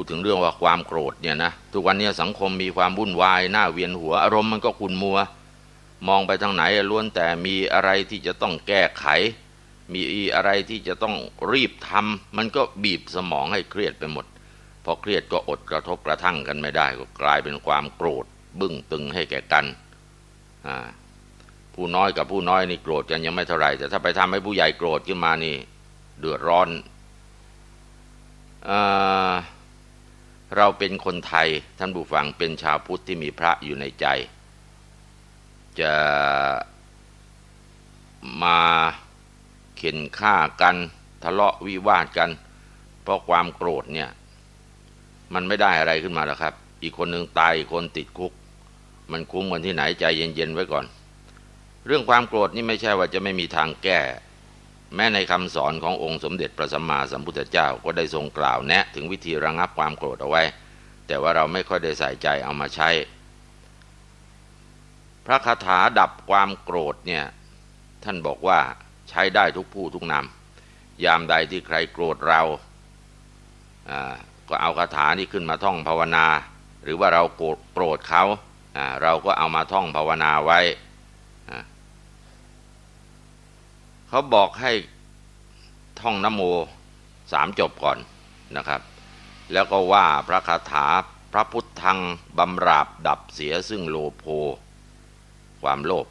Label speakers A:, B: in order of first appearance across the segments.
A: พูดถึงเรื่องว่าความโกรธเนี่ยนะทุกวันนี้สังคมมีความวุ่นวายหน้าเวียนหัวอารมณ์มันก็ขุ่นมัว มองไปทางไหนล้วนแต่มีอะไรที่จะต้องแก้ไข มีอะไรที่จะต้องรีบทำมันก็บีบสมองให้เครียดไปหมดพอเครียดก็อดกระทบกระทั่งกันไม่ได้ ก็กลายเป็นความโกรธ บึ้งตึงให้แก่กันผู้น้อยกับผู้น้อยนี่โกรธกันยังไม่เท่าไหร่แต่ถ้าไปทำให้ผู้ใหญ่โกรธขึ้นมานี่ เดือดร้อนอา เราเป็นคนไทยท่านผู้ฟังเป็นชาวพุทธที่มีพระอยู่ในใจ จะมาเข็นฆ่ากันทะเลาะวิวาทกัน เพราะความโกรธเนี่ย มันไม่ได้อะไรขึ้นมาหรอกครับ อีกคนหนึ่งตายอีกคนติดคุก มันคุ้มกันที่ไหนใจเย็นๆไว้ก่อน เรื่องความโกรธนี่ไม่ใช่ว่าจะไม่มีทางแก้ แม้ในคำสอนขององค์สมเด็จพระสัมมาสัมพุทธเจ้าก็ได้ทรงกล่าวแนะ ถึงวิธีระงับความโกรธเอาไว้ แต่ว่าเราไม่ค่อยได้ใส่ใจเอามาใช้ พระคาถาดับความโกรธเนี่ยท่านบอกว่าใช้ได้ทุกผู้ทุกนามยามใดที่ใครโกรธเราอ่าก็เอาคาถานี้ขึ้นมาท่องภาวนา หรือว่าเราโกรธโกรธเขาอ่าเราก็เอามาท่องภาวนาไว้อ่า เขาบอกให้ท่องนโมสามจบก่อนนะครับ แล้วก็ว่าพระคาถาพระพุทธังบำราบดับเสียซึ่งโลโภความโลภ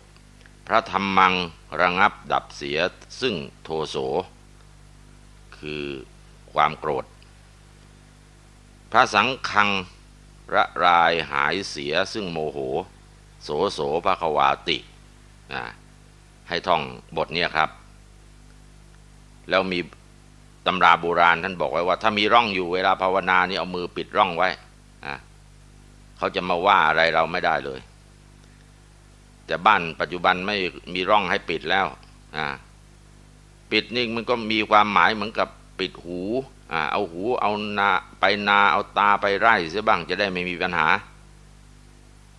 A: พระธรรมังระงับดับเสียซึ่งโทโส คือความโกรธ พระสังคังระรายหายเสียซึ่งโมโห โสโสภควาตินะให้ท่องบทนี้ครับ แล้วมีตำราโบราณท่านบอกไว้ว่า ถ้ามีร่องอยู่เวลาภาวนานี่เอามือปิดร่องไว้อะเขาจะมาว่าอะไรเราไม่ได้เลย แต่บ้านปัจจุบันไม่มีร่องให้ปิดแล้วอ่าปิดนี่มันก็มีความหมายเหมือนกับปิดหูอ่าเอาหูเอานาไปนาเอาตาไปไร่เสียบ้างจะได้ไม่มีปัญหา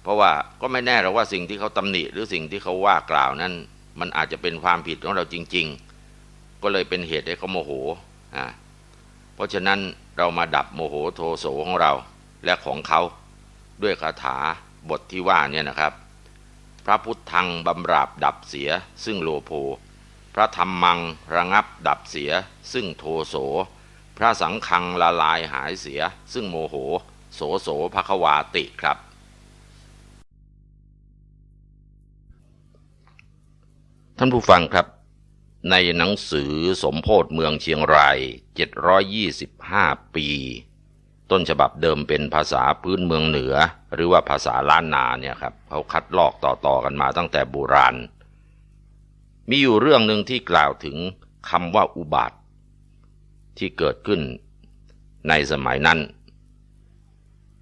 A: เพราะว่าก็ไม่แน่หรอกว่าสิ่งที่เขาตำหนิหรือสิ่งที่เขาว่ากล่าวนั้น มันอาจจะเป็นความผิดของเราจริง ๆ ก็เลยเป็นเหตุให้เขาโมโหอ่าเพราะฉะนั้นเรามาดับโมโหโทโสของเราและของเขาด้วยคาถาบทที่ว่าเนี่ยนะครับ พระพุทธังบำราบดับเสียซึ่งโลโภ พระธรรมังระงับดับเสียซึ่งโทโส พระสังฆังละลายหายเสีย ซึ่งโมโห โสโสภควาติครับ ท่านผู้ฟังครับ ในหนังสือสมโพธิเมืองเชียงราย 725 ปี ต้นฉบับเดิมเป็นภาษาพื้นเมืองเหนือ หรือว่าภาษาล้านนาเนี่ยครับเขาคัดลอกต่อๆกันมาตั้งแต่โบราณ มีอยู่เรื่องหนึ่งที่กล่าวถึงคำว่าอุบาทที่เกิดขึ้นในสมัยนั้น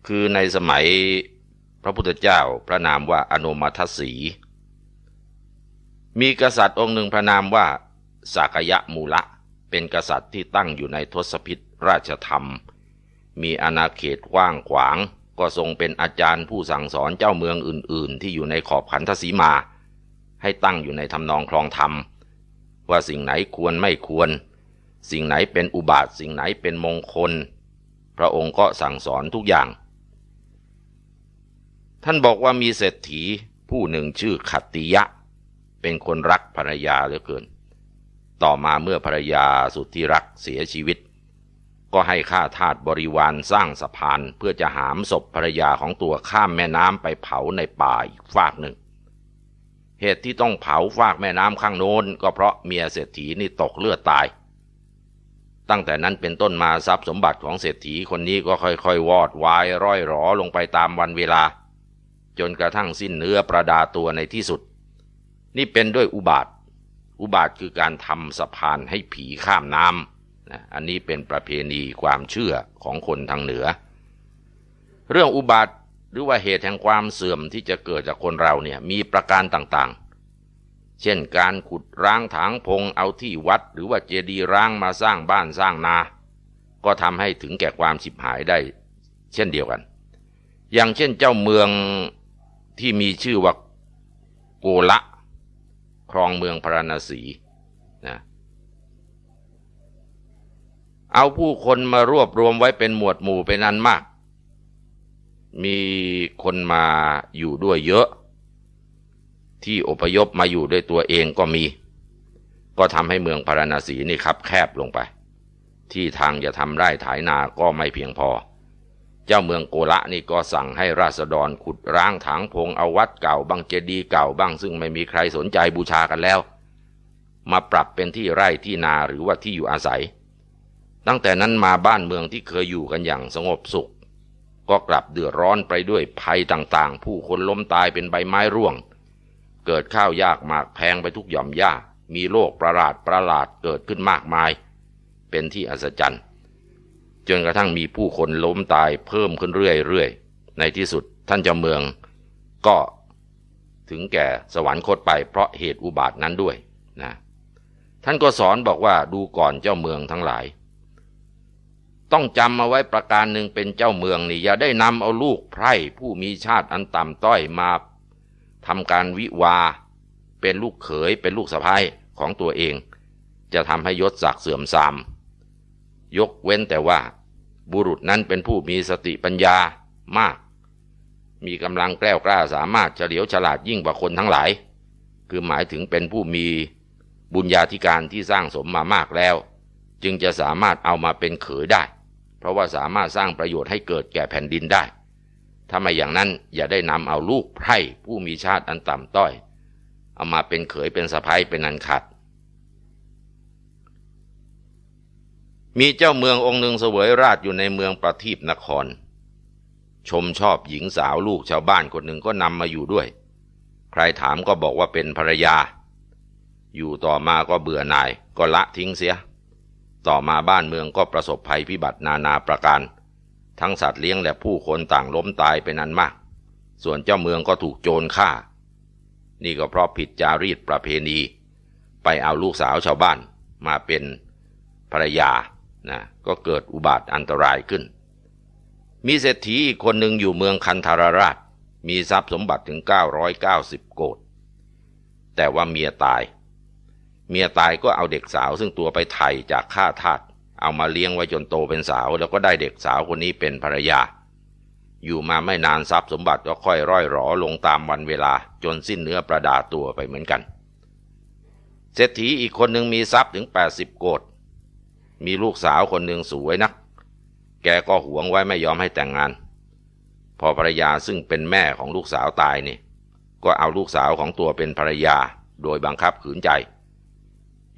A: คือในสมัยพระพุทธเจ้าพระนามว่าอนุมัทสีมีกษัตริย์องค์หนึ่งพระนามว่า สากยะมูละ เป็นกษัตริย์ที่ตั้งอยู่ในทศพิธราชธรรม มีอาณาเขตกว้างขวาง ก็ทรงเป็นอาจารย์ผู้สั่งสอนเจ้าเมืองอื่น ๆ ที่อยู่ในขอบขันธสีมา ให้ตั้งอยู่ในทำนองคลองธรรม ว่าสิ่งไหนควรไม่ควร สิ่งไหนเป็นอุบาทสิ่งไหนเป็นมงคล พระองค์ก็สั่งสอนทุกอย่าง ท่านบอกว่ามีเศรษฐีผู้หนึ่งชื่อขัตติยะ เป็นคนรักภรรยาเหลือเกิน ต่อมาเมื่อภรรยาสุดที่รักเสียชีวิต ก็ให้ข้าทาสบริวารสร้างสะพาน เพื่อจะหามศพภรรยาของตัวข้ามแม่น้ำไปเผาในป่าอีกฝากหนึ่ง เหตุที่ต้องเผาฟากแม่น้ำข้างโน้น ก็เพราะเมียเศรษฐีนี่ตกเลือดตาย ตั้งแต่นั้นเป็นต้นมาทรัพย์สมบัติของเศรษฐีคนนี้ก็ค่อยๆ วอดวายร่อยหรอลงไปตามวันเวลา จนกระทั่งสิ้นเนื้อประดาตัวในที่สุด นี่เป็นด้วยอุบาท อุบาทคือการทำสะพานให้ผีข้ามน้ำนะอันนี้เป็นประเพณีความเชื่อของคนทางเหนือ เรื่องอุบาทหรือว่าเหตุแห่งความเสื่อมที่จะเกิดจากคนเราเนี่ยมีประการต่างๆ เช่นการขุดร้างถางพงเอาที่วัด หรือว่าเจดีย์ร้างมาสร้างบ้านสร้างนา ก็ทำให้ถึงแก่ความฉิบหายได้ เช่นเดียวกัน อย่างเช่นเจ้าเมืองที่มีชื่อว่าโกละ ครองเมืองพาราณสีนะเอาผู้คนมารวบรวมไว้เป็นหมวดหมู่เป็นอันมาก มีคนมาอยู่ด้วยเยอะ ที่อพยพมาอยู่ด้วยตัวเองก็มี ก็ทำให้เมืองพาราณสีนี่ครับแคบลงไป ที่ทางจะทำไร่ถายนาก็ไม่เพียงพอ เจ้าเมืองโกละนี่ก็สั่งให้ราษฎรขุดร้างถางพงเอาวัดเก่าบางเจดีย์เก่าบ้างซึ่งไม่มีใครสนใจบูชากันแล้ว มาปรับเป็นที่ไร่ที่นาหรือว่าที่อยู่อาศัย ตั้งแต่นั้นมาบ้านเมืองที่เคยอยู่กันอย่างสงบสุข ก็กลับเดือดร้อนไปด้วยภัยต่างๆ ผู้คนล้มตายเป็นใบไม้ร่วง เกิดข้าวยากหมากแพงไปทุกหย่อมย่ามีโรคประหลาดประหลาดเกิดขึ้นมากมาย เป็นที่อัศจรรย์ จนกระทั่งมีผู้คนล้มตายเพิ่มขึ้นเรื่อยๆ ในที่สุดท่านเจ้าเมือง ก็ถึงแก่สวรรคตไปเพราะเหตุอุบาทนั้นด้วยนะท่านก็สอนบอกว่าดูก่อนเจ้าเมืองทั้งหลาย ต้องจำมาไว้ประการหนึ่งเป็นเจ้าเมืองนี่อย่าได้นำเอาลูกไพร่ผู้มีชาติอันต่ำต้อยมาทำการวิวา เป็นลูกเขยเป็นลูกสะพ้ายของตัวเอง จะทำให้ยศศักดิ์เสื่อมทราม ยกเว้นแต่ว่า บุรุษนั้นเป็นผู้มีสติปัญญามาก มีกำลังแกล้วกล้าสามารถเฉลียวฉลาดยิ่งกว่าคนทั้งหลาย คือหมายถึงเป็นผู้มีบุญญาธิการที่สร้างสมมามากแล้ว จึงจะสามารถเอามาเป็นเขยได้ เพราะว่าสามารถสร้างประโยชน์ให้เกิดแก่แผ่นดินได้ถ้าไม่อย่างนั้นอย่าได้นำเอาลูกไพร่ผู้มีชาติอันต่ำต้อย เอามาเป็นเขยเป็นสะพ้ายเป็นอันขาด มีเจ้าเมืององค์หนึ่งเสวยราชอยู่ในเมืองประทีปนคร ชมชอบหญิงสาวลูกชาวบ้านคนหนึ่งก็นำมาอยู่ด้วย ใครถามก็บอกว่าเป็นภรรยา อยู่ต่อมาก็เบื่อหน่ายก็ละทิ้งเสีย ต่อมาบ้านเมืองก็ประสบภัยพิบัตินานาประการ ทั้งสัตว์เลี้ยงและผู้คนต่างล้มตายเป็นอันมาก ส่วนเจ้าเมืองก็ถูกโจรฆ่า นี่ก็เพราะผิดจารีตประเพณี ไปเอาลูกสาวชาวบ้านมาเป็นภรรยา นะก็เกิดอุบัติอันตรายขึ้น มีเศรษฐีอีกคนหนึ่งอยู่เมืองคันธารราช มีทรัพย์สมบัติถึง 990 โกดแต่ว่าเมียตาย เมียตายก็เอาเด็กสาวซึ่งตัวไปไถ่จากข้าทาสเอามาเลี้ยงไว้จนโตเป็นสาว แล้วก็ได้เด็กสาวคนนี้เป็นภรรยา อยู่มาไม่นานทรัพย์สมบัติก็ค่อยร่อยหรอลงตามวันเวลาจนสิ้นเนื้อประดาตัวไปเหมือนกันเศรษฐีอีกคนหนึ่งมีทรัพย์ถึง 80 โกด มีลูกสาวคนหนึ่งสวยนัก แกก็หวงไว้ไม่ยอมให้แต่งงาน พอภรรยาซึ่งเป็นแม่ของลูกสาวตายนี่ ก็เอาลูกสาวของตัวเป็นภรรยาโดยบังคับขืนใจ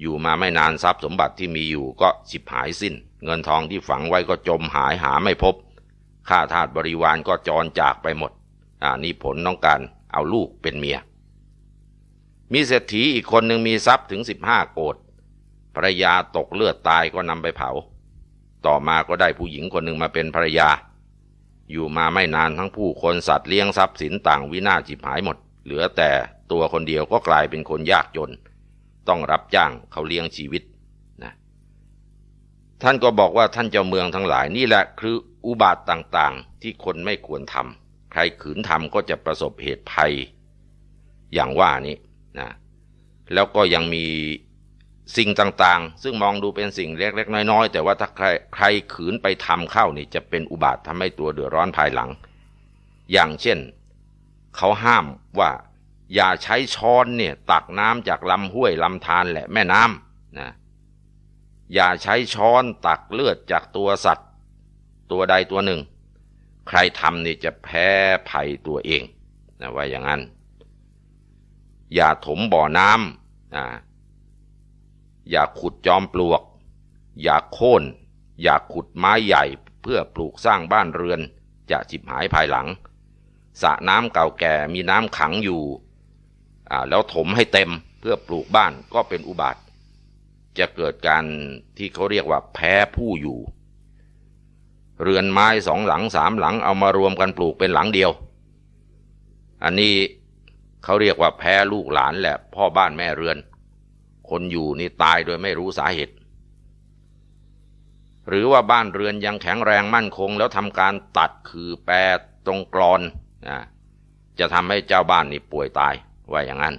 A: อยู่มาไม่นานทรัพย์สมบัติที่มีอยู่ก็ฉิบหายสิ้น เงินทองที่ฝังไว้ก็จมหายหาไม่พบ ข้าทาสบริวารก็จรจากไปหมด อ่านี่ผลน้องการเอาลูกเป็นเมีย มีเศรษฐีอีกคนหนึ่งมีทรัพย์ถึงสิบห้าโกด รรยาตกเลือดตายก็นำไปเผา ต่อมาก็ได้ผู้หญิงคนหนึ่งมาเป็นภรรยา อยู่มาไม่นานทั้งผู้คนสัตว์เลี้ยงทรัพย์สินต่างวินาศจิบหายหมด เหลือแต่ตัวคนเดียวก็กลายเป็นคนยากจน ต้องรับจ้างเขาเลี้ยงชีวิตนะท่านก็บอกว่าท่านเจ้าเมืองทั้งหลายนี่แหละคืออุบาทต่างๆ ที่คนไม่ควรทำใครขืนทำก็จะประสบเหตุภัยอย่างว่านี้นะแล้วก็ยังมี สิ่งต่างๆ ซึ่งมองดูเป็นสิ่งเล็ก ๆ น้อย ๆ แต่ว่าถ้าใครใครขืนไปทำเข้านี่จะเป็นอุบาททำให้ตัวเดือดร้อนภายหลัง อย่างเช่น เขาห้ามว่าอย่าใช้ช้อนเนี่ยตักน้ำจากลำห้วยลำธารแหละแม่น้ำนะอย่าใช้ช้อนตักเลือดจากตัวสัตว์ ตัวใดตัวหนึ่ง ใครทำนี่จะแพ้ภัยตัวเองนะว่าอย่างนั้น อย่าถมบ่อน้ำนะ อย่าขุดจอมปลวก อย่าโค่น อย่าขุดไม้ใหญ่เพื่อปลูกสร้างบ้านเรือน จะจิบหายภายหลังสระน้ำเก่าแก่มีน้ำขังอยู่ แล้วถมให้เต็มเพื่อปลูกบ้านก็เป็นอุบาท จะเกิดการที่เขาเรียกว่าแพ้ผู้อยู่ เรือนไม้สองหลังสามหลังเอามารวมกันปลูกเป็นหลังเดียว อันนี้เขาเรียกว่าแพ้ลูกหลานแหละพ่อบ้านแม่เรือน คนอยู่นี่ตายโดยไม่รู้สาเหตุ หรือว่าบ้านเรือนยังแข็งแรงมั่นคง แล้วทำการตัดคือแปรตรงกรอนนะจะทำให้เจ้าบ้านนี่ป่วยตายว่าอย่างนั้น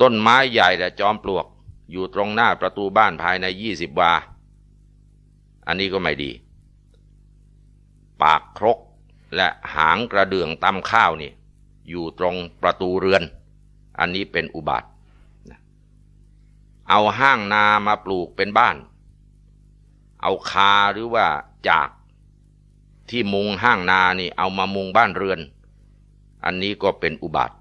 A: ต้นไม้ใหญ่แต่จอมปลวก อยู่ตรงหน้าประตูบ้านภายในยี่สิบวา อันนี้ก็ไม่ดี ปากครกและหางกระเดื่องตำข้าวนี่ อยู่ตรงประตูเรือน อันนี้เป็นอุบาทเอาห้างนามาปลูกเป็นบ้าน เอาคาหรือว่าจากที่มุงห้างนานี่เอามามุงบ้านเรือน อันนี้ก็เป็นอุบาท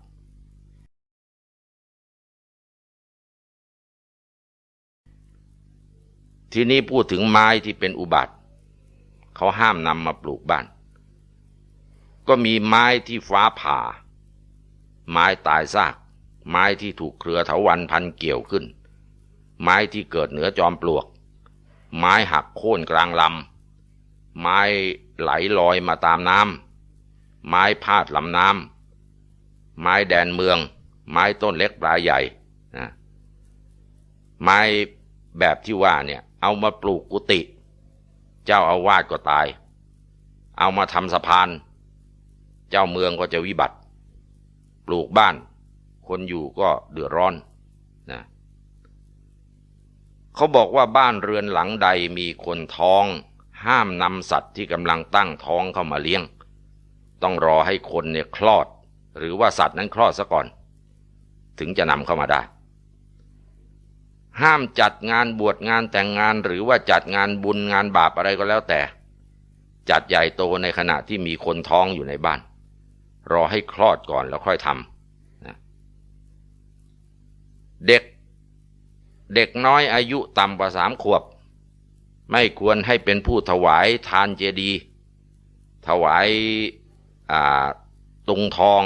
A: ทีนี้พูดถึงไม้ที่เป็นอุบัติ เขาห้ามนำมาปลูกบ้าน ก็มีไม้ที่ฟ้าผ่า ไม้ตายซาก ไม้ที่ถูกเครือเถาวันพันเกี่ยวขึ้น ไม้ที่เกิดเหนือจอมปลวก ไม้หักโค่นกลางลำ ไม้ไหลลอยมาตามน้ำ ไม้พาดลำน้ำ ไม้แดนเมือง ไม้ต้นเล็กปลายใหญ่นะไม้แบบที่ว่าเนี่ย เอามาปลูกกุฏิ เจ้าอาวาสก็ตาย เอามาทำสะพาน เจ้าเมืองก็จะวิบัติ ปลูกบ้าน คนอยู่ก็เดือดร้อนนะเขาบอกว่าบ้านเรือนหลังใดมีคนท้อง ห้ามนำสัตว์ที่กำลังตั้งท้องเข้ามาเลี้ยง ต้องรอให้คนเนี่ยคลอด หรือว่าสัตว์นั้นคลอดซะก่อน ถึงจะนำเข้ามาได้ ห้ามจัดงานบวชงานแต่งงานหรือว่าจัดงานบุญงานบาปอะไรก็แล้วแต่ จัดใหญ่โตในขณะที่มีคนท้องอยู่ในบ้าน รอให้คลอดก่อนแล้วค่อยทำ เด็ก เด็กน้อยอายุต่ำกว่าสามขวบ ไม่ควรให้เป็นผู้ถวายทานเจดีย์ถวายตุงทอง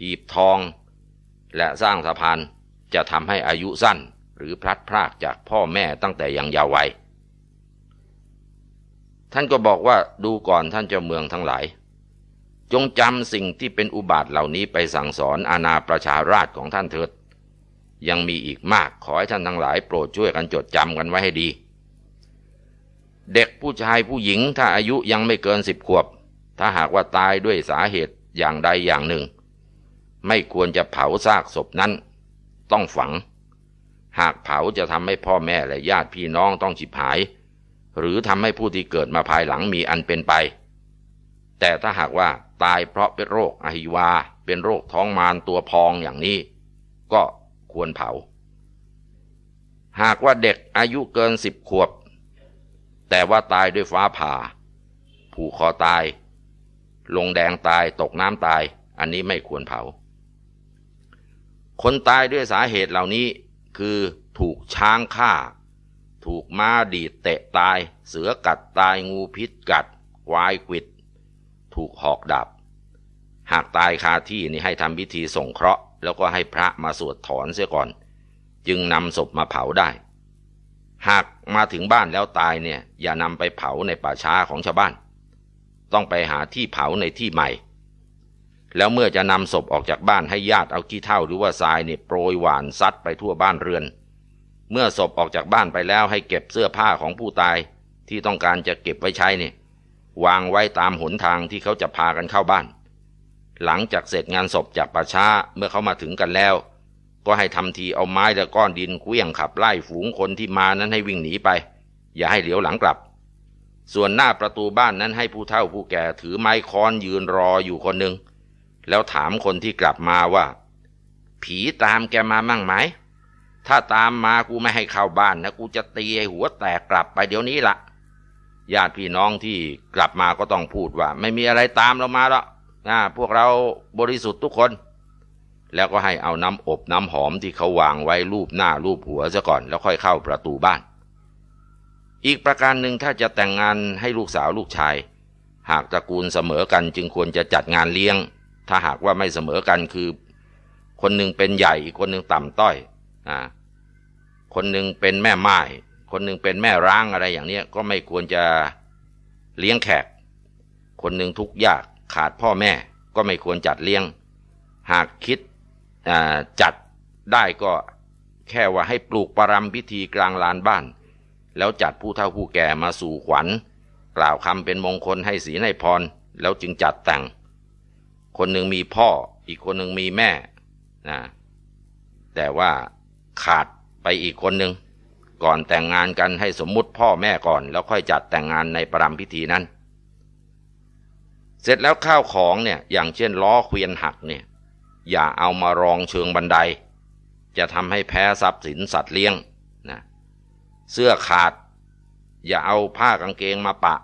A: หีบทอง และสร้างสะพานจะทำให้อายุสั้นหรือพลัดพรากจากพ่อแม่ตั้งแต่ยังเยาว์วัย ท่านก็บอกว่าดูก่อนท่านเจ้าเมืองทั้งหลาย จงจำสิ่งที่เป็นอุบาทเหล่านี้ไปสั่งสอนอาณาประชาราชของท่านเถิด ยังมีอีกมากขอให้ท่านทั้งหลายโปรดช่วยกันจดจำกันไว้ให้ดี เด็กผู้ชายผู้หญิงถ้าอายุยังไม่เกินสิบขวบ ถ้าหากว่าตายด้วยสาเหตุอย่างใดอย่างหนึ่ง ไม่ควรจะเผาซากศพนั้น ต้องฝัง หากเผาจะทำให้พ่อแม่และญาติพี่น้องต้องฉิบหาย หรือทำให้ผู้ที่เกิดมาภายหลังมีอันเป็นไป แต่ถ้าหากว่าตายเพราะเป็นโรคอหิวา เป็นโรคท้องมารตัวพองอย่างนี้ ก็ ควรเผา หากว่าเด็กอายุเกินสิบขวบ แต่ว่าตายด้วยฟ้าผ่า ผูกคอตาย ลงแดงตายตกน้ำตาย อันนี้ไม่ควรเผา คนตายด้วยสาเหตุเหล่านี้คือถูกช้างฆ่า ถูกม้าดีดเตะตาย เสือกัดตายงูพิษกัดควายกิด ถูกหอกดับ หากตายคาที่นี่ให้ทำพิธีส่งเคราะห์ แล้วก็ให้พระมาสวดถอนเสียก่อน จึงนำศพมาเผาได้ หากมาถึงบ้านแล้วตายเนี่ย อย่านำไปเผาในป่าช้าของชาวบ้าน ต้องไปหาที่เผาในที่ใหม่ แล้วเมื่อจะนำศพออกจากบ้านให้ญาติเอาขี้เท่าหรือว่าทรายเนี่ยโปรยหวานซัดไปทั่วบ้านเรือน เมื่อศพออกจากบ้านไปแล้วให้เก็บเสื้อผ้าของผู้ตายที่ต้องการจะเก็บไว้ใช้เนี่ยวางไว้ตามหนทางที่เขาจะพากันเข้าบ้าน หลังจากเสร็จงานศพจากป่าช้าเมื่อเขามาถึงกันแล้ว ก็ให้ทำทีเอาไม้และก้อนดินเคลี้ยงขับไล่ฝูงคนที่มานั้นให้วิ่งหนีไป อย่าให้เหลียวหลังกลับ ส่วนหน้าประตูบ้านนั้นให้ผู้เฒ่าผู้แก่ถือไม้ค้อนยืนรออยู่คนหนึ่งแล้วถามคนที่กลับมาว่า ผีตามแกมามั่งไหม ถ้าตามมากูไม่ให้เข้าบ้านนะกูจะตีให้หัวแตกกลับไปเดี๋ยวนี้ละญาติพี่น้องที่กลับมาก็ต้องพูดว่า ไม่มีอะไรตามเรามาแล้ว นะพวกเราบริสุทธิ์ทุกคน แล้วก็ให้เอาน้ำอบน้ำหอมที่เขาวางไว้รูปหน้ารูปหัวซะก่อน แล้วค่อยเข้าประตูบ้าน อีกประการหนึ่งถ้าจะแต่งงานให้ลูกสาวลูกชาย หากตระกูลเสมอกันจึงควรจะจัดงานเลี้ยง ถ้าหากว่าไม่เสมอกันคือ คนหนึ่งเป็นใหญ่อีกคนหนึ่งต่ำต้อยอ่าคนหนึ่งเป็นแม่ไม้คนหนึ่งเป็นแม่ร้างอะไรอย่างนี้ก็ไม่ควรจะเลี้ยงแขก คนหนึ่งทุกข์ยาก ขาดพ่อแม่ก็ไม่ควรจัดเลี้ยง หากคิดจัดได้ก็แค่ว่าให้ปลูกปรำพิธีกลางลานบ้าน แล้วจัดผู้เฒ่าผู้แก่มาสู่ขวัญ กล่าวคำเป็นมงคลให้ศีให้พร แล้วจึงจัดแต่ง คนหนึ่งมีพ่ออีกคนหนึ่งมีแม่นะแต่ว่าขาดไปอีกคนหนึ่งก่อนแต่งงานกันให้สมมุติพ่อแม่ก่อน แล้วค่อยจัดแต่งงานในประรำพิธีนั้น เสร็จแล้วข้าวของเนี่ยอย่างเช่นล้อเควียนหักเนี่ยอย่าเอามารองเชิงบันได จะทำให้แพ้ทรัพย์สินสัตว์เลี้ยงนะเสื้อขาด อย่าเอาผ้ากางเกงมาปะ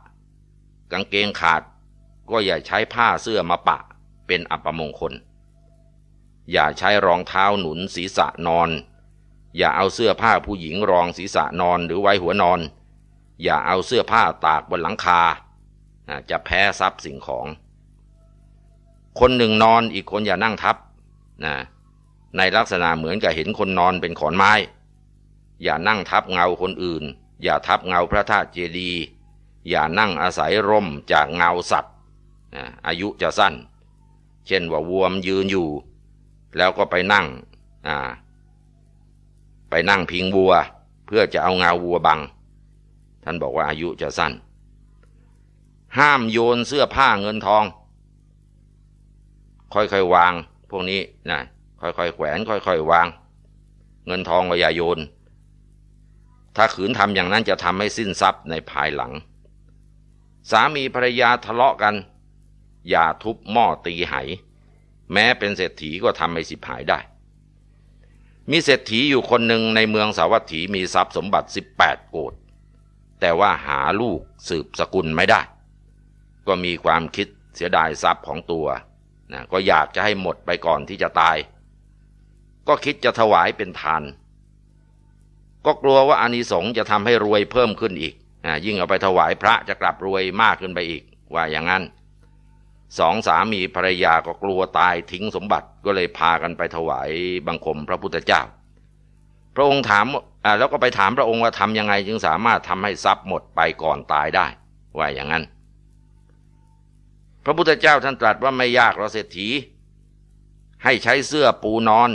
A: กางเกงขาด ก็อย่าใช้ผ้าเสื้อมาปะ เป็นอัปมงคล อย่าใช้รองเท้าหนุนศีรษะนอน อย่าเอาเสื้อผ้าผู้หญิงรองศีรษะนอนหรือไว้หัวนอน อย่าเอาเสื้อผ้าตากบนหลังคา จะแพ้ทรัพย์สิ่งของ คนหนึ่งนอนอีกคนอย่านั่งทับนะในลักษณะเหมือนกับเห็นคนนอนเป็นขอนไม้ อย่านั่งทับเงาคนอื่น อย่าทับเงาพระธาตุเจดีย์อย่านั่งอาศัยร่มจากเงาสัตว์นะอายุจะสั้น เช่นว่าวัวมยืนอยู่ แล้วก็ไปนั่งอ่าไปนั่งพิงวัว เพื่อจะเอาเงาวัวบัง ท่านบอกว่าอายุจะสั้น ห้ามโยนเสื้อผ้าเงินทอง ค่อยๆวาง พวกนี้นะค่อยๆแขวน ค่อยๆวาง เงินทองก็อย่าโยน ถ้าขืนทำอย่างนั้นจะทำให้สิ้นทรัพย์ในภายหลัง สามีภรรยาทะเลาะกัน อย่าทุบหม้อตีไหแม้เป็นเศรษฐีก็ทำให้สิบหายได้ มีเศรษฐีอยู่คนหนึ่งในเมืองสาวัตถีมีทรัพย์สมบัติ 18 โกดแต่ว่าหาลูกสืบสกุลไม่ได้ ก็มีความคิดเสียดายทรัพย์ของตัวนะก็อยากจะให้หมดไปก่อนที่จะตาย ก็คิดจะถวายเป็นทาน ก็กลัวว่าอานิสงส์จะทำให้รวยเพิ่มขึ้นอีกนะยิ่งเอาไปถวายพระจะกลับรวยมากขึ้นไปอีก ว่าอย่างนั้นสองสามีภรรยาก็กลัวตายทิ้งสมบัติก็เลยพากันไปถวายบังคมพระพุทธเจ้า พระองค์ถามอ่าแล้วก็ไปถามพระองค์ว่าทำยังไงจึงสามารถทำให้ทรัพย์หมดไปก่อนตายได้ ว่าอย่างนั้น พระพุทธเจ้าท่านตรัสว่าไม่ยากเราเศรษฐี ให้ใช้เสื้อปูนอน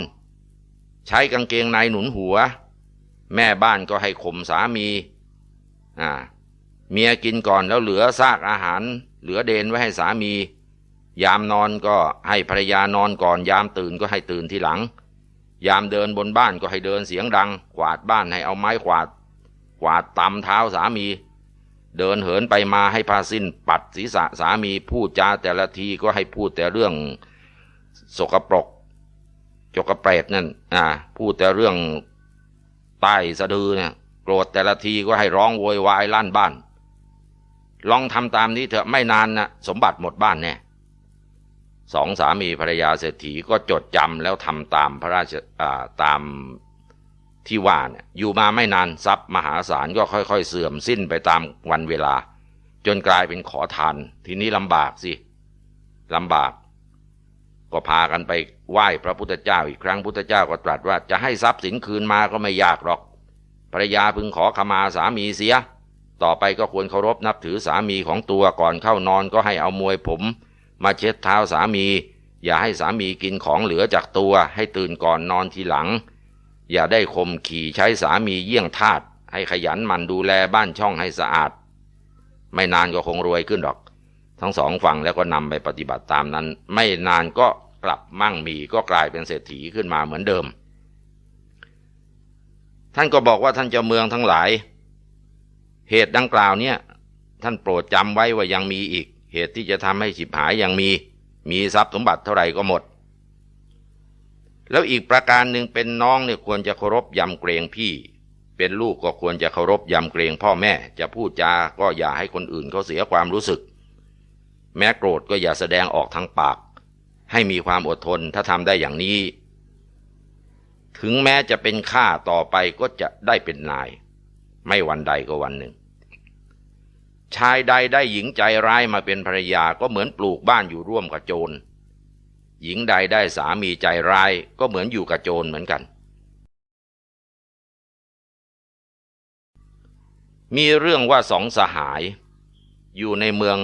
A: ใช้กางเกงในหนุนหัว แม่บ้านก็ให้ข่มสามีอ่าเมียกินก่อนแล้วเหลือซากอาหาร เหลือเดนไว้ให้สามี ยามนอนก็ให้ภรรยานอนก่อน ยามตื่นก็ให้ตื่นทีหลัง ยามเดินบนบ้านก็ให้เดินเสียงดัง กวาดบ้านให้เอาไม้กวาด กวาดตำเท้าสามี เดินเหินไปมาให้ผ้าสิ้น ปัดศีรษะสามีพูดจาแต่ละทีก็ให้พูดแต่เรื่องสกปรกจกกระเปรตนั่นอ่าพูดแต่เรื่องใต้สะดือเนี่ยโกรธแต่ละทีก็ให้ร้องโวยวายลั่นบ้าน ลองทำตามนี้เถอะไม่นานนะสมบัติหมดบ้านแน่สองสามีภรรยาเศรษฐีก็จดจำแล้วทำตามพระราชอ่าตาม ที่ว่าเนี่ยอยู่มาไม่นานทรัพย์มหาศาลก็ค่อยๆ เสื่อมสิ้นไปตามวันเวลา จนกลายเป็นขอทาน ทีนี้ลำบากสิลำบาก ก็พากันไปไหว้พระพุทธเจ้าอีกครั้งพุทธเจ้าก็ตรัสว่า จะให้ทรัพย์สินคืนมาก็ไม่ยากหรอกภรรยาพึงขอขมาสามีเสีย ต่อไปก็ควรเคารพนับถือสามีของตัวก่อนเข้านอนก็ให้เอามวยผม มาเช็ดเท้าสามี อย่าให้สามีกินของเหลือจากตัว ให้ตื่นก่อนนอนทีหลัง อย่าได้ข่มขี่ใช้สามีเยี่ยงทาสให้ขยันมันดูแลบ้านช่องให้สะอาด ไม่นานก็คงรวยขึ้นหรอก ทั้งสองฝั่งแล้วก็นำไปปฏิบัติตามนั้น ไม่นานก็กลับมั่งมีก็กลายเป็นเศรษฐีขึ้นมาเหมือนเดิม ท่านก็บอกว่าท่านเจ้าเมืองทั้งหลาย เหตุดังกล่าวเนี่ยท่านโปรดจำไว้ว่ายังมีอีก เหตุที่จะทำให้ฉิบหายยังมี มีทรัพย์สมบัติเท่าไหร่ก็หมด แล้วอีกประการหนึ่งเป็นน้องเนี่ยควรจะเคารพยำเกรงพี่ เป็นลูกก็ควรจะเคารพยำเกรงพ่อแม่ จะพูดจาก็อย่าให้คนอื่นเขาเสียความรู้สึก แม้โกรธก็อย่าแสดงออกทางปาก ให้มีความอดทนถ้าทำได้อย่างนี้ ถึงแม้จะเป็นข้าต่อไปก็จะได้เป็นนาย ไม่วันใดก็วันหนึ่ง ชายใดได้หญิงใจร้ายมาเป็นภรรยาก็เหมือนปลูกบ้านอยู่ร่วมกับโจร หญิงใดได้สามีใจร้ายก็เหมือนอยู่กับโจรเหมือนกัน มีเรื่องว่าสองสหาย อยู่ในเมือง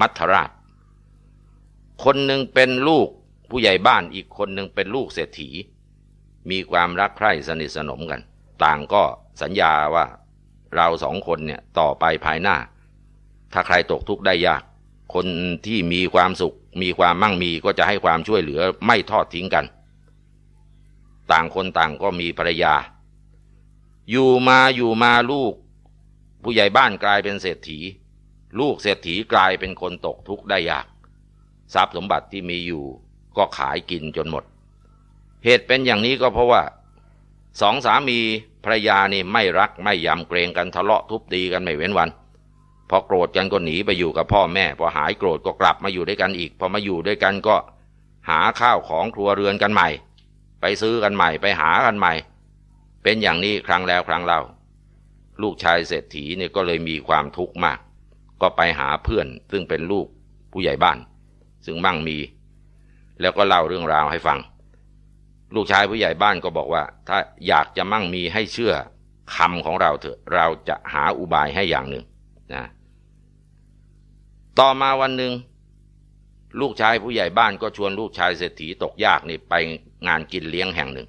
A: มัทราช คนหนึ่งเป็นลูกผู้ใหญ่บ้านอีกคนหนึ่งเป็นลูกเศรษฐี มีความรักใคร่สนิทสนมกัน ต่างก็สัญญาว่าเราสองคนเนี่ยต่อไปภายหน้า ถ้าใครตกทุกข์ได้ยาก คนที่มีความสุข มีความมั่งมีก็จะให้ความช่วยเหลือไม่ทอดทิ้งกัน ต่างคนต่างก็มีภรรยา อยู่มาอยู่มาลูก ผู้ใหญ่บ้านกลายเป็นเศรษฐี ลูกเศรษฐีกลายเป็นคนตกทุกข์ได้ยาก ทรัพย์สมบัติที่มีอยู่ก็ขายกินจนหมด เหตุเป็นอย่างนี้ก็เพราะว่าสองสามีภรรยานี่ไม่รักไม่ยำเกรงกันทะเลาะทุบตีกันไม่เว้นวัน พอโกรธกันก็หนีไปอยู่กับพ่อแม่ พอหายโกรธก็กลับมาอยู่ด้วยกันอีก พอมาอยู่ด้วยกันก็ หาข้าวของครัวเรือนกันใหม่ ไปซื้อกันใหม่ไปหากันใหม่ เป็นอย่างนี้ครั้งแล้วครั้งเล่า ลูกชายเศรษฐีเนี่ยก็เลยมีความทุกข์มาก ก็ไปหาเพื่อนซึ่งเป็นลูกผู้ใหญ่บ้าน ซึ่งมั่งมี แล้วก็เล่าเรื่องราวให้ฟัง ลูกชายผู้ใหญ่บ้านก็บอกว่า ถ้าอยากจะมั่งมีให้เชื่อคำของเราเถอะเราจะหาอุบายให้อย่างหนึ่งนะ ต่อมาวันหนึ่งลูกชายผู้ใหญ่บ้านก็ชวนลูกชายเศรษฐีตกยากนี่ไปงานกินเลี้ยงแห่งหนึ่ง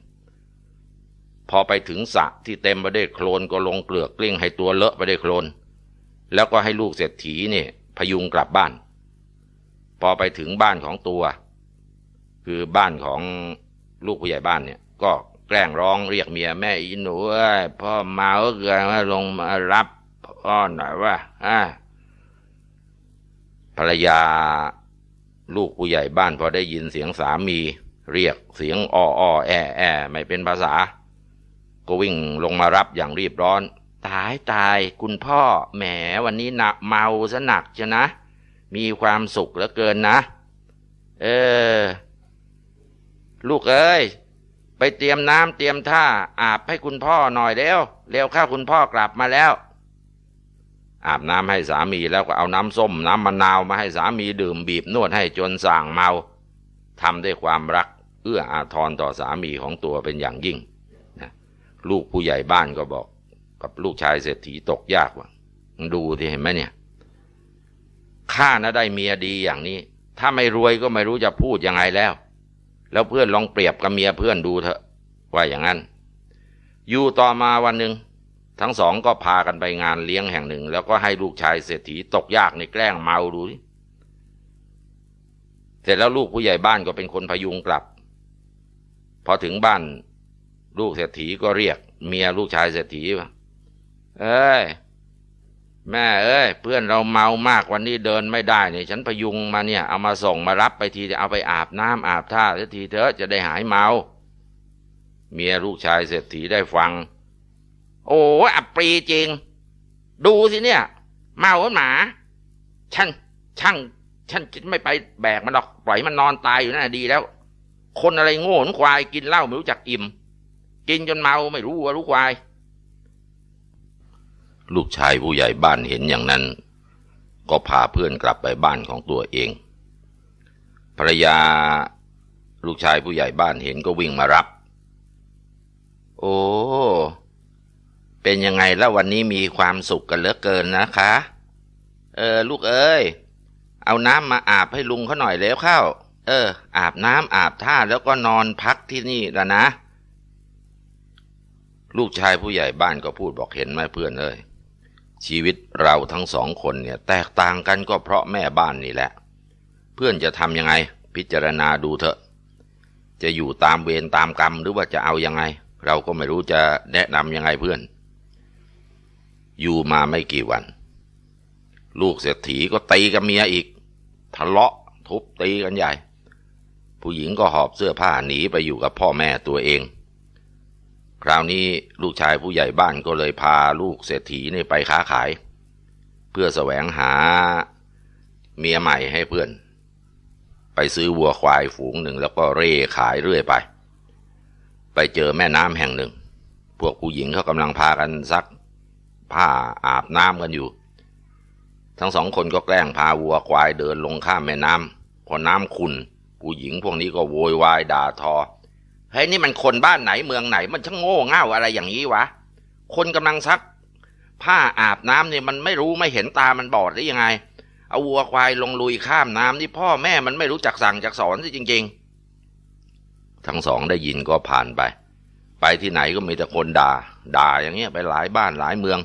A: พอไปถึงสระที่เต็มไปด้วยโคลนก็ลงเกลือกกลิ้งให้ตัวเลอะไปด้วยโคลน แล้วก็ให้ลูกเศรษฐีนี่พยุงกลับบ้าน พอไปถึงบ้านของตัว คือบ้านของลูกผู้ใหญ่บ้านเนี่ยก็แกล้งร้องเรียกเมียแม่อีหนูพ่อมาเกินมาลงมารับพ่อหน่อยว่าอ่า ภรรยาลูกผู้ใหญ่บ้านพอได้ยินเสียงสามี เรียกเสียงอ้อออแอแอไม่เป็นภาษา ก็วิ่งลงมารับอย่างรีบร้อน ตายตายคุณพ่อแหมวันนี้หนักเมาซะหนักจะนะ มีความสุขเหลือเกินนะ เออ ลูกเอ้ย ไปเตรียมน้ำเตรียมท่าอาบให้คุณพ่อหน่อยเร็วเร็วข้าคุณพ่อกลับมาแล้ว อาบน้ำให้สามีแล้วก็เอาน้ำส้ม น้ำมะนาวมาให้สามีดื่มบีบนวดให้จนส่างเมาทำด้วยความรัก เอื้ออาทรต่อสามีของตัวเป็นอย่างยิ่งนะลูกผู้ใหญ่บ้านก็บอก กับลูกชายเศรษฐีตกยากว่าดูที่เห็นไหมเนี่ยข้านะได้เมียดีอย่างนี้ ถ้าไม่รวยก็ไม่รู้จะพูดยังไงแล้ว แล้วเพื่อนลองเปรียบกับเมียเพื่อนดูเถอะว่าอย่างนั้น อยู่ต่อมาวันหนึ่ง ทั้งสองก็พากันไปงานเลี้ยงแห่งหนึ่ง แล้วก็ให้ลูกชายเศรษฐีตกยากในแกล้งเมาดูเสร็จแล้วลูกผู้ใหญ่บ้านก็เป็นคนพยุงกลับ พอถึงบ้าน ลูกเศรษฐีก็เรียก เมียลูกชายเศรษฐีว่าเอ้ยแม่เอ้ยเพื่อนเราเมามากวันนี้เดินไม่ได้เนี่ยฉันพยุงมาเนี่ย เอามาส่งมารับไปทีเอาไปอาบน้ำอาบท่าสักทีเถอะจะได้หายเมา เมียลูกชายเศรษฐีได้ฟัง โอ้อับปรีจริง ดูสิเนี่ย เมาเหมือนหมาช่างช่างฉันจะไม่ไปแบกมันหรอกปล่อยมันนอนตายอยู่นั่นนะดีแล้ว คนอะไรโง่หนควายกินเหล้าไม่รู้จักอิ่ม กินจนเมาไม่รู้ว่ารู้ควาย ลูกชายผู้ใหญ่บ้านเห็นอย่างนั้น ก็พาเพื่อนกลับไปบ้านของตัวเองภรรยา ลูกชายผู้ใหญ่บ้านเห็นก็วิ่งมารับ โอ้ เป็นยังไงแล้ววันนี้มีความสุขกันเหลือเกินนะคะ เออ ลูกเอ้ย เอาน้ำมาอาบให้ลุงเขาหน่อยแล้วเข้า เออ อาบน้ำอาบท่าแล้วก็นอนพักที่นี่ละนะ ลูกชายผู้ใหญ่บ้านก็พูดบอกเห็นไหมเพื่อนเอ้ยชีวิตเราทั้งสองคนเนี่ย แตกต่างกันก็เพราะแม่บ้านนี่แหละ เพื่อนจะทำยังไง พิจารณาดูเถอะ จะอยู่ตามเวรตามกรรมหรือว่าจะเอายังไง เราก็ไม่รู้จะแนะนำยังไงเพื่อน อยู่มาไม่กี่วัน ลูกเศรษฐีก็ตีกับเมียอีก ทะเลาะทุบตีกันใหญ่ ผู้หญิงก็หอบเสื้อผ้าหนีไปอยู่กับพ่อแม่ตัวเอง คราวนี้ลูกชายผู้ใหญ่บ้านก็เลยพาลูกเศรษฐีนี่ไปค้าขาย เพื่อแสวงหาเมียใหม่ให้เพื่อน ไปซื้อวัวควายฝูงหนึ่งแล้วก็เร่ขายเรื่อยไป ไปเจอแม่น้ำแห่งหนึ่ง พวกผู้หญิงเขากำลังพากันซัก ผ้าอาบน้ำกันอยู่ ทั้งสองคนก็แกล้งพาวัวควายเดินลงข้ามแม่น้ำพอน้ำขุนผู้หญิงพวกนี้ก็โวยวายด่าทอเฮ้ยนี่มันคนบ้านไหนเมืองไหนมันช่างโง่เง่าอะไรอย่างนี้วะ คนกำลังซัก ผ้าอาบน้ำเนี่ยมันไม่รู้ไม่เห็นตามันบอดได้ยังไง เอาวัวควายลงลุยข้ามน้ำนี่พ่อแม่มันไม่รู้จักสั่งจักสอนสิจริง ๆ ทั้งสองได้ยินก็ผ่านไป ไปที่ไหนก็มีแต่คนด่า ด่าอย่างเงี้ยไปหลายบ้านหลายเมือง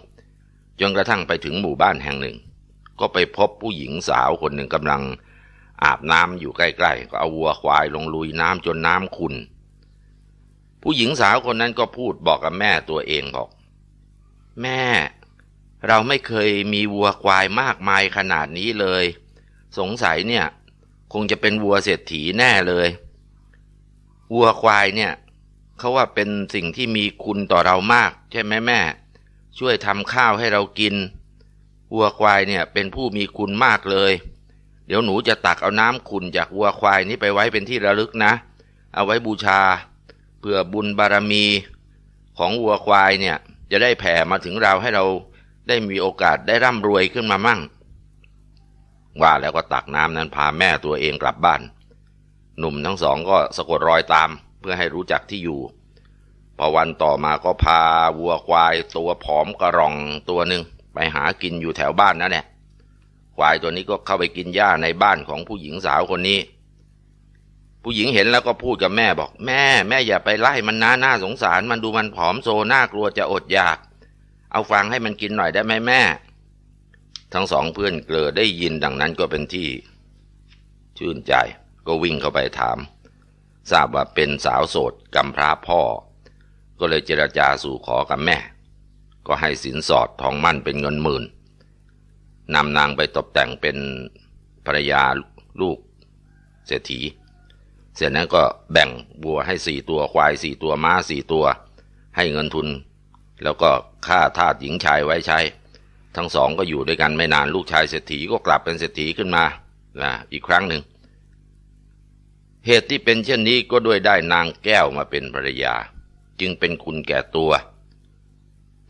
A: จนกระทั่งไปถึงหมู่บ้านแห่งหนึ่ง ก็ไปพบผู้หญิงสาวคนหนึ่งกำลัง อาบน้ำอยู่ใกล้ๆ ก็เอาวัวควายลงลุยน้ำจนน้ำขุนผู้หญิงสาวคนนั้นก็พูดบอกกับแม่ตัวเองบอก แม่ เราไม่เคยมีวัวควายมากมายขนาดนี้เลย สงสัยเนี่ย คงจะเป็นวัวเศรษฐีแน่เลย วัวควายเนี่ยเขาว่าเป็นสิ่งที่มีคุณต่อเรามาก ใช่ไหมแม่ ช่วยทำข้าวให้เรากินวัวควายเนี่ยเป็นผู้มีคุณมากเลย เดี๋ยวหนูจะตักเอาน้ำขุนจากวัวควายนี้ไปไว้เป็นที่ระลึกนะ เอาไว้บูชาเพื่อบุญบารมีของวัวควายเนี่ยจะได้แผ่มาถึงเราให้เราได้มีโอกาสได้ร่ำรวยขึ้นมามั่ง ว่าแล้วก็ตักน้ำนั้นพาแม่ตัวเองกลับบ้าน หนุ่มทั้งสองก็สะกดรอยตามเพื่อให้รู้จักที่อยู่ พอวันต่อมาก็พาวัวควายตัวผอมกระรองตัวหนึ่งไปหากินอยู่แถวบ้านนั่นแหละควายตัวนี้ก็เข้าไปกินหญ้าในบ้านของผู้หญิงสาวคนนี้ ผู้หญิงเห็นแล้วก็พูดกับแม่บอก แม่ แม่อย่าไปไล่มันนะน่าสงสาร มันดูมันผอมโซน่ากลัวจะอดอยาก เอาฟังให้มันกินหน่อยได้ไหมแม่ ทั้งสองเพื่อนเกลือได้ยินดังนั้นก็เป็นที่ ชื่นใจก็วิ่งเข้าไปถาม ทราบว่าเป็นสาวโสดกำพร้าพ่อ ก็เลยเจรจาสู่ขอกับแม่ ก็ให้สินสอดทองมั่นเป็นเงินหมื่นนำนางไปตกแต่งเป็นภรรยาลูกเศรษฐี เสร็จนั้นก็แบ่งบัวให้สี่ตัวควายสี่ตัวม้าสี่ตัว ให้เงินทุน แล้วก็ค่าทาสหญิงชายไว้ใช้ ทั้งสองก็อยู่ด้วยกันไม่นานลูกชายเศรษฐีก็กลับเป็นเศรษฐีขึ้นมานะอีกครั้งหนึ่ง เหตุที่เป็นเช่นนี้ก็ด้วยได้นางแก้วมาเป็นภรรยา จึงเป็นคุณแก่ตัว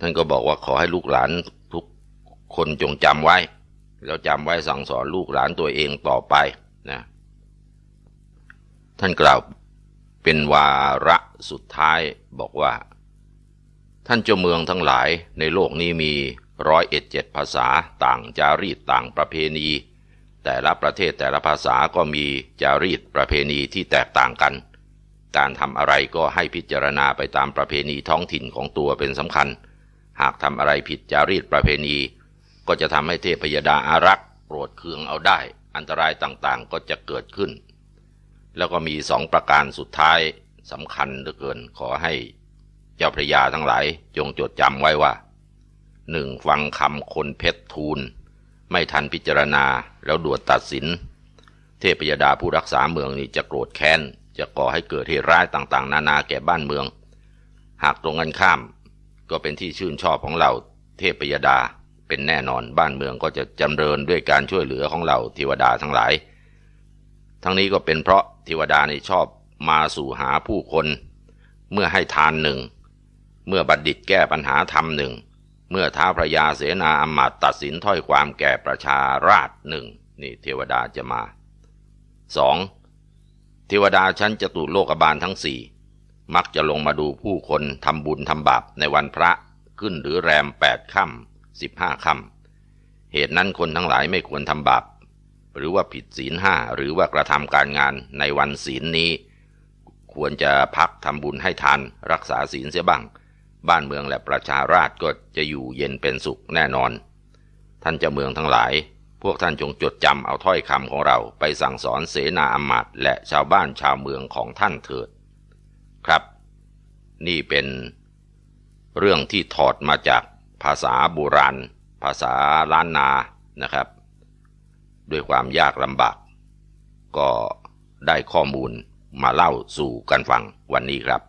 A: ท่านก็บอกว่าขอให้ลูกหลานทุกคนจงจำไว้ แล้วจำไว้สั่งสอนลูกหลานตัวเองต่อไปนะท่านกล่าวเป็นวาระสุดท้ายบอกว่า ท่านเจ้าเมืองทั้งหลายในโลกนี้มีร้อยเอ็ดเจ็ดภาษาต่างจารีตต่างประเพณี แต่ละประเทศแต่ละภาษาก็มีจารีตประเพณีที่แตกต่างกัน การทำอะไรก็ให้พิจารณาไปตามประเพณีท้องถิ่นของตัวเป็นสำคัญ หากทำอะไรผิดจารีตประเพณี ก็จะทำให้เทพยดาอารักษ์โกรธเคืองเอาได้ อันตรายต่างๆก็จะเกิดขึ้น แล้วก็มีสองประการสุดท้ายสำคัญเหลือเกินขอให้เจ้าพระยาทั้งหลายจงจดจำไว้ว่าหนึ่งฟังคำคนเพชรทูล ไม่ทันพิจารณาแล้วด่วนตัดสิน เทพยดาผู้รักษาเมืองนี้จะโกรธแค้น จะก่อให้เกิดเหตุร้ายต่างๆ นานาแก่บ้านเมือง หากตรงกันข้ามก็เป็นที่ชื่นชอบของเราเทพยดาเป็นแน่นอนบ้านเมืองก็จะจำเริญด้วยการช่วยเหลือของเราเทวดาทั้งหลาย ทั้งนี้ก็เป็นเพราะเทวดาในชอบมาสู่หาผู้คน เมื่อให้ทานหนึ่ง เมื่อบัณฑิตแก้ปัญหาธรรมหนึ่ง เมื่อท้าพระยาเสนาอำมาตย์ตัดสินถ้อยความแก่ประชาราษฎร์หนึ่งนี่เทวดาจะมาสอง เทวดาชั้นจตุโลกบาลทั้งสี่มักจะลงมาดูผู้คนทำบุญทำบาปในวันพระขึ้นหรือแรมแปดค่ำสิบห้าค่ำเหตุนั้นคนทั้งหลายไม่ควรทำบาปหรือว่าผิดศีลห้าหรือว่ากระทำการงานในวันศีลนี้ ควรจะพักทำบุญให้ทานรักษาศีลเสียบ้าง บ้านเมืองและประชาราษฎรก็จะอยู่เย็นเป็นสุขแน่นอน ท่านเจ้าเมืองทั้งหลาย พวกท่านจงจดจำเอาถ้อยคำของเราไปสั่งสอนเสนาอำมาตย์และชาวบ้านชาวเมืองของท่านเถิด ครับ นี่เป็นเรื่องที่ถอดมาจากภาษาโบราณ ภาษาล้านนานะครับ ด้วยความยากลำบาก ก็ได้ข้อมูลมาเล่าสู่กันฟังวันนี้ครับ